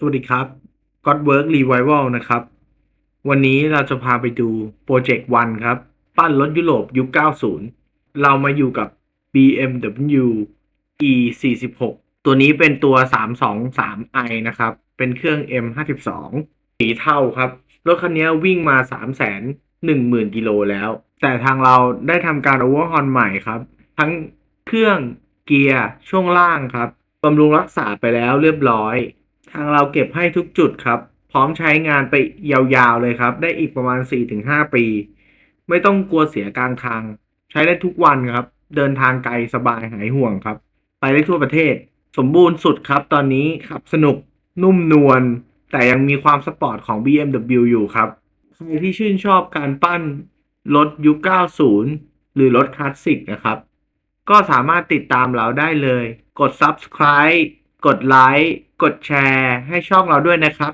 สวัสดีครับ Godwork Revival นะครับ วันนี้เราจะพาไปดูโปรเจกต์วันครับ ปั้นรถยุโรปยุค 90 เรามาอยู่กับ BMW E 4 6 ตัวนี้เป็นตัว 323i นะครับ เป็นเครื่อง M 5 2 สีเทาครับ รถคันนี้วิ่งมา 3 1 0 0 0 0 กิโลแล้ว แต่ทางเราได้ทำการโอเวอร์ฮอนใหม่ครับ ทั้งเครื่องเกียร์ช่วงล่างครับบำรุงรักษาไปแล้วเรียบร้อย ทางเราเก็บให้ทุกจุดครับ พร้อมใช้งานไปยาวๆเลยครับ ได้อีกประมาณ 4-5 ปี ไม่ต้องกลัวเสียกลางทาง ใช้ได้ทุกวันครับ เดินทางไกลสบายหายห่วงครับ ไปได้ทั่วประเทศ สมบูรณ์สุดครับ ตอนนี้ขับสนุกนุ่มนวลแต่ยังมีความสปอร์ตของ BMW อยู่ครับใครที่ชื่นชอบการปั้นรถยุค 90 หรือรถคลาสสิกนะครับ ก็สามารถติดตามเราได้เลย กด subscribe กดไลค์ กดแชร์ให้ช่องเราด้วยนะครับ